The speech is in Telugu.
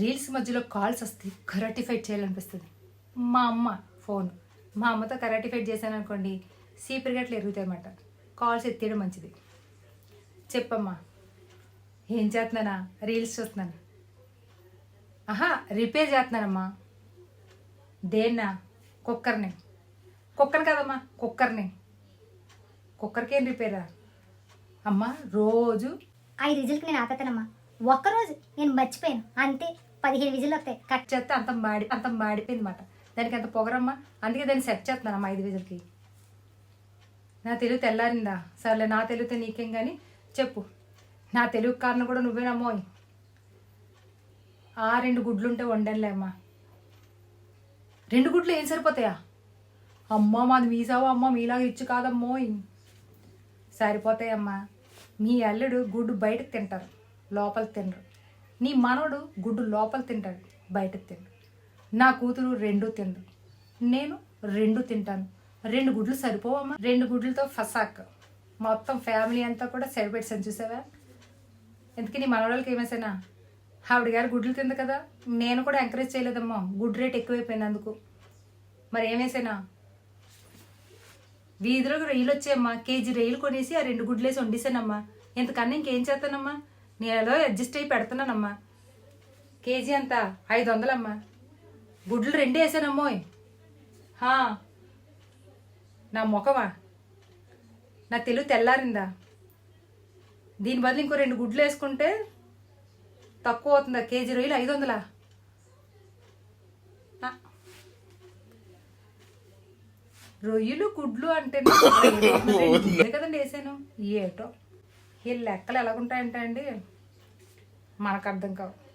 రీల్స్ మధ్యలో కాల్స్ వస్తాయి కరాటిఫైడ్ ఫైట్ చేయాలనిపిస్తుంది. మా అమ్మ ఫోన్. మా అమ్మతో కరాటిఫైడ్ ఫైట్ చేశాను అనుకోండి సీపరిగట్లు ఎరుగుతాయి అన్నమాట కాల్స్ ఎత్తేయడం మంచిది. చెప్పమ్మా ఏం చేస్తున్నానా? రీల్స్ చూస్తున్నాను. ఆహా రిపేర్ చేస్తున్నానమ్మా. దేన్నా? కుక్కర్ని. కుక్కర్ కదమ్మా కుక్కర్ని. కుక్కర్కి ఏం రిపేరా అమ్మా రోజు. ఐదు విజిల్కి నేను ఆపేతానమ్మా. ఒక్కరోజు నేను మర్చిపోయాను. అంతే పదిహేను విజిల్ వస్తాయి. కట్ చేస్తే అంత మాడి అంత మాడిపోయింది మాట. దానికి అంత పొగరమ్మా. అందుకే దాన్ని సెట్ చేస్తున్నానమ్మా ఐదు విజిల్కి. నా తెలుగు తెల్లారిందా? సర్లే నా తెలివితే నీకేం కానీ చెప్పు. నా తెలుగు కారణం కూడా నువ్వేనమ్మో ఆ రెండు గుడ్లుంటే ఉంటే అమ్మా రెండు గుడ్లు ఏం సరిపోతాయా? అమ్మా మాది మీసావా అమ్మ? మీలాగా ఇచ్చు కాదమ్మో సరిపోతాయమ్మా. మీ అల్లుడు గుడ్డు బయటకు తింటారు. లోపల తినరు. నీ మనవడు గుడ్డు లోపల తింటాడు బయట తిండు. నా కూతురు రెండు తిండు నేను రెండు తింటాను. రెండు గుడ్లు సరిపోవమ్మా? రెండు గుడ్లతో ఫసాక్. మొత్తం ఫ్యామిలీ అంతా కూడా సరిపెట్టాను చూసావా? ఎందుకు నీ మనవరాలకి ఏమేసానా? ఆవిడ గారు గుడ్లు తింది కదా నేను కూడా ఎంకరేజ్ చేయలేదమ్మా. గుడ్ రేట్ ఎక్కువైపోయింది అందుకు మరి ఏమేసానా? వీధిలోకి రొయ్యలు వచ్చాయమ్మా. కేజీ రొయ్యలు కొనేసి ఆ రెండు గుడ్లేసి వండేసానమ్మా. ఇంతకన్నా ఇంకేం చేస్తానమ్మా? నేను అడ్జస్ట్ అయ్యి పెడుతున్నానమ్మా. కేజీ అంత ఐదు వందలమ్మా గుడ్లు రెండు వేసానమ్మోయ్ నా ముఖమా? నా తెలుగు తెల్లారిందా? దీని బదులు ఇంకో రెండు గుడ్లు వేసుకుంటే తక్కువ అవుతుందా? కేజీ రొయ్యలు ఐదు వందలా. రొయ్యలు గుడ్లు అంటే కదండి వేసాను. ఏటో. ఈ లెక్కలు ఎలాగుంటాయంటే అండి? మనకు అర్థం కావు.